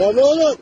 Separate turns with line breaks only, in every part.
Lan oğlum.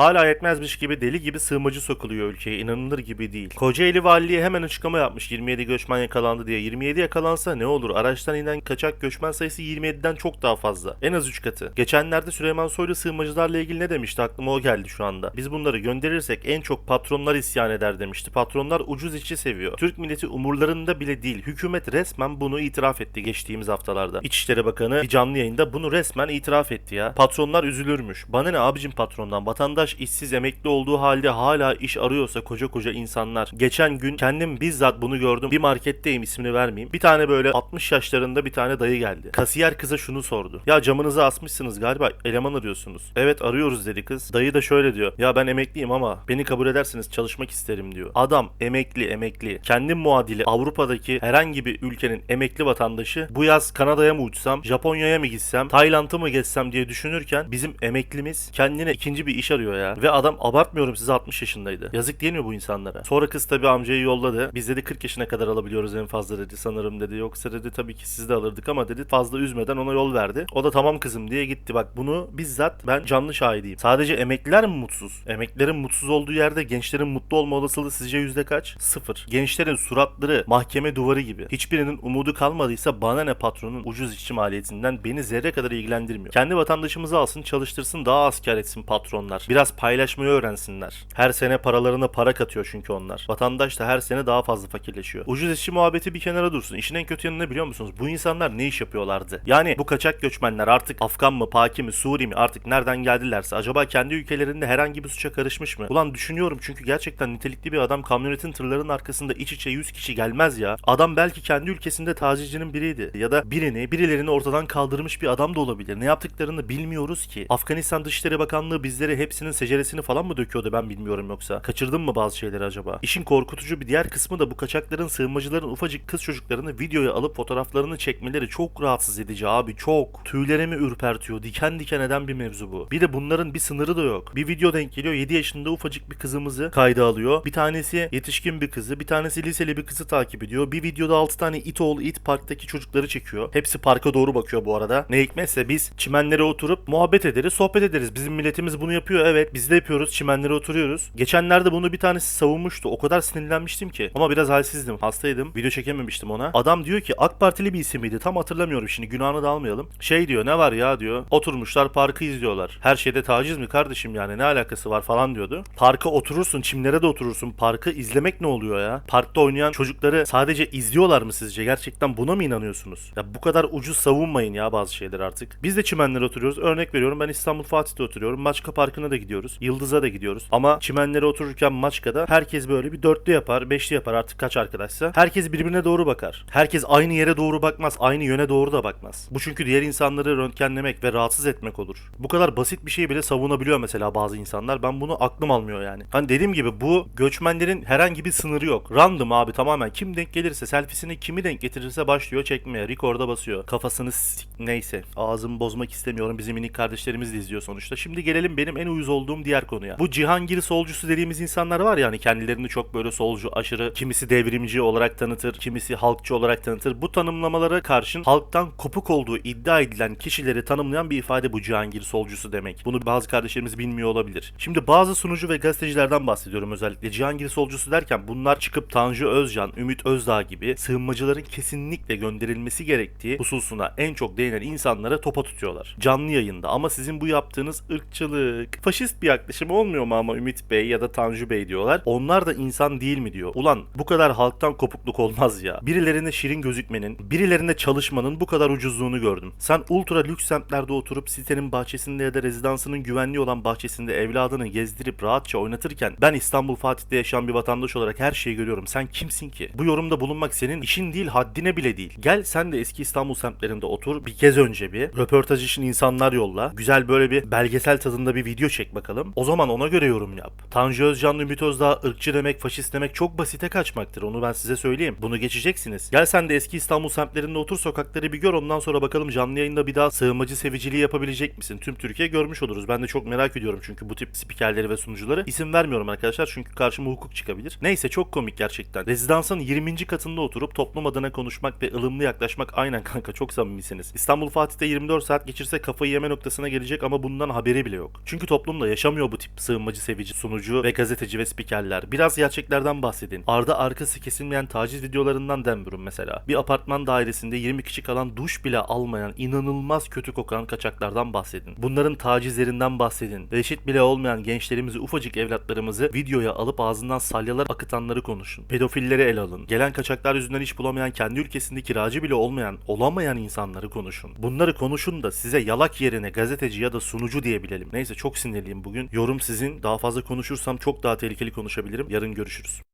Hala yetmezmiş gibi deli gibi sığınmacı sokuluyor ülkeye. inanılır gibi değil. Kocaeli Valiliği hemen açıklama yapmış 27 göçmen yakalandı diye. 27 yakalansa ne olur? Araçtan inen kaçak göçmen sayısı 27'den çok daha fazla. En az 3 katı. Geçenlerde Süleyman Soylu sığınmacılarla ilgili ne demişti? Aklıma o geldi şu anda. Biz bunları gönderirsek en çok patronlar isyan eder demişti. Patronlar ucuz işçi seviyor. Türk milleti umurlarında bile değil. Hükümet resmen bunu itiraf etti geçtiğimiz haftalarda. İçişleri Bakanı bir canlı yayında bunu resmen itiraf etti ya. Patronlar üzülürmüş. Bana ne abicim patrondan? Vatandaş işsiz emekli olduğu halde hala iş arıyorsa koca koca insanlar. Geçen gün kendim bizzat bunu gördüm. Bir marketteyim ismini vermeyeyim. Bir tane böyle 60 yaşlarında bir tane dayı geldi. Kasiyer kıza şunu sordu. Ya camınızı asmışsınız galiba eleman arıyorsunuz. Evet arıyoruz dedi kız. Dayı da şöyle diyor. Ya ben emekliyim ama beni kabul ederseniz çalışmak isterim diyor. Adam emekli emekli. Kendi muadili Avrupa'daki herhangi bir ülkenin emekli vatandaşı bu yaz Kanada'ya mı uçsam, Japonya'ya mı gitsem, Tayland'ı mı geçsem diye düşünürken bizim emeklimiz kendine ikinci bir iş arıyor ya. Ve adam abartmıyorum size 60 yaşındaydı. Yazık değil mi bu insanlara? Sonra kız tabii amcayı yolladı. Biz dedi 40 yaşına kadar alabiliyoruz en fazla dedi sanırım dedi. Yoksa dedi tabii ki siz de alırdık ama dedi fazla üzmeden ona yol verdi. O da tamam kızım diye gitti. Bak bunu bizzat ben canlı şahidiyim. Sadece emekliler mi mutsuz? Emeklilerin mutsuz olduğu yerde gençlerin mutlu olma olasılığı sizce yüzde kaç? Sıfır. Gençlerin suratları mahkeme duvarı gibi. Hiçbirinin umudu kalmadıysa bana ne patronun ucuz işçi maliyetinden beni zerre kadar ilgilendirmiyor. Kendi vatandaşımızı alsın çalıştırsın daha az etsin patronlar. Biraz paylaşmayı öğrensinler. Her sene paralarına para katıyor çünkü onlar. Vatandaş da her sene daha fazla fakirleşiyor. Ucuz işçi muhabbeti bir kenara dursun. İşin en kötü yanı ne biliyor musunuz? Bu insanlar ne iş yapıyorlardı? Yani bu kaçak göçmenler artık Afgan mı, Paki mi, Suri mi artık nereden geldilerse acaba kendi ülkelerinde herhangi bir suça karışmış mı? Ulan düşünüyorum çünkü gerçekten nitelikli bir adam kamyonetin tırların arkasında iç içe 100 kişi gelmez ya. Adam belki kendi ülkesinde tacizcinin biriydi. Ya da birini, birilerini ortadan kaldırmış bir adam da olabilir. Ne yaptıklarını bilmiyoruz ki. Afganistan Dışişleri Bakanlığı bizleri hepsinin seceresini falan mı döküyordu ben bilmiyorum yoksa. Kaçırdım mı bazı şeyleri acaba? İşin korkutucu bir diğer kısmı da bu kaçakların, sığınmacıların ufacık kız çocuklarını videoya alıp fotoğraflarını çekmeleri çok rahatsız edici abi çok. Tüylerimi ürpertiyor. Diken diken eden bir mevzu bu. Bir de bunların bir sınırı da yok. Bir video denk geliyor 7 yaşında ufacık bir kızımızı kayda alıyor. Bir tanesi yetişkin bir kızı, bir tanesi liseli bir kızı takip ediyor. Bir videoda 6 tane it oğlu it parktaki çocukları çekiyor. Hepsi parka doğru bakıyor bu arada. Ne hikmetse biz çimenlere oturup muhabbet ederiz, sohbet ederiz. Bizim milletimiz bunu yapıyor. Evet biz de yapıyoruz. Çimenlere oturuyoruz. Geçenlerde bunu bir tanesi savunmuştu. O kadar sinirlenmiştim ki. Ama biraz halsizdim. Hastaydım. Video çekememiştim ona. Adam diyor ki AK Partili bir isim miydi? Tam hatırlamıyorum şimdi. Günahını da almayalım. Şey diyor ne var ya diyor. Oturmuşlar parkı izliyorlar. Her şeyde taciz mi kardeşim yani ne alakası var falan diyordu. Parka oturursun. Çimlere de oturursun. Parkı izlemek ne oluyor ya? Parkta oynayan çocukları sadece izliyorlar mı sizce? Gerçekten buna mı inanıyorsunuz? Ya bu kadar ucuz savunmayın ya bazı şeyler artık. Biz de çimenlere oturuyoruz. Örnek veriyorum ben İstanbul Fatih'te oturuyorum. Maçka Parkı'na da gidiyoruz. Yıldız'a da gidiyoruz. Ama çimenlere otururken Maçka'da herkes böyle bir dörtlü yapar, beşli yapar artık kaç arkadaşsa. Herkes birbirine doğru bakar. Herkes aynı yere doğru bakmaz, aynı yöne doğru da bakmaz. Bu çünkü diğer insanları röntgenlemek ve rahatsız etmek olur. Bu kadar basit bir şeyi bile savunabiliyor mesela bazı insanlar. Ben bunu aklım almıyor yani. Hani dediğim gibi bu göçmenlerin herhangi bir sınırı yok. Random abi tamamen. Kim denk gelirse selfiesini kimi denk getirirse başlıyor çekmeye. Record'a basıyor. Kafasını neyse. Ağzımı bozmak istemiyorum. Bizim minik kardeşlerimiz de izliyor sonuçta. Şimdi gelelim benim en uyuz olduğum diğer konuya. Bu Cihangir solcusu dediğimiz insanlar var ya hani kendilerini çok böyle solcu, aşırı, kimisi devrimci olarak tanıtır, kimisi halkçı olarak tanıtır. Bu tanımlamalara karşın halktan kopuk olduğu iddia edilen kişileri tanımlayan bir ifade bu Cihangir solcusu demek. Bunu bazı kardeşlerimiz bilmiyor olabilir. Şimdi bazı sunucu ve gazetecilerden bahsediyorum özellikle. Cihangir solcusu derken bunlar çıkıp Tanju Özcan, Ümit Özdağ gibi sığınmacıların kesinlikle gönderilmesi gerektiği hususuna en çok değinen insanlara topa tutuyorlar. Canlı yayında ama sizin bu yaptığınız ırkçılık, faşist bir yaklaşım olmuyor mu ama Ümit Bey ya da Tanju Bey diyorlar. Onlar da insan değil mi diyor. Ulan bu kadar halktan kopukluk olmaz ya. Birilerine şirin gözükmenin, birilerine çalışmanın bu kadar ucuzluğunu gördüm. Sen ultra lüks semtlerde oturup sitenin bahçesinde ya da rezidansının güvenli olan bahçesinde evladını gezdirip rahatça oynatırken ben İstanbul Fatih'te yaşayan bir vatandaş olarak her şeyi görüyorum. Sen kimsin ki? Bu yorumda bulunmak senin işin değil, haddine bile değil. Gel sen de eski İstanbul semtlerinde otur. Bir kez önce bir röportaj için insanlar yolla. Güzel böyle bir belgesel tadında bir video çek bakalım. O zaman ona göre yorum yap. Tanju Özcan, Ümit Özdağ ırkçı demek, faşist demek çok basite kaçmaktır. Onu ben size söyleyeyim. Bunu geçeceksiniz. Gel sen de eski İstanbul semtlerinde otur sokakları bir gör ondan sonra bakalım canlı yayında bir daha sığınmacı seviciliği yapabilecek misin? Tüm Türkiye görmüş oluruz. Ben de çok merak ediyorum çünkü bu tip spikerleri ve sunucuları. İsim vermiyorum arkadaşlar çünkü karşıma hukuk çıkabilir. Neyse çok komik gerçekten. Rezidansın 20. katında oturup toplum adına konuşmak ve ılımlı yaklaşmak aynen kanka çok samimisiniz. İstanbul Fatih'te 24 saat geçirse kafayı yeme noktasına gelecek ama bundan haberi bile yok. Çünkü toplumda yaşamıyor bu tip sığınmacı sevici sunucu ve gazeteci ve spikerler. Biraz gerçeklerden bahsedin. Arda arkası kesilmeyen taciz videolarından Denver'ın mesela. Bir apartman dairesinde 20 kişi kalan duş bile almayan inanılmaz kötü kokan kaçaklardan bahsedin. Bunların tacizlerinden bahsedin. Reşit bile olmayan gençlerimizi ufacık evlatlarımızı videoya alıp ağzından salyalar akıtanları konuşun. Pedofilleri ele alın. Gelen kaçaklar yüzünden iş bulamayan kendi ülkesinde kiracı bile olmayan olamayan insanları konuşun. Bunları konuşun da size yalak yerine gazeteci ya da sunucu diyebilelim. Neyse çok sinirliyim bugün. Yorum sizin. Daha fazla konuşursam çok daha tehlikeli konuşabilirim. Yarın görüşürüz.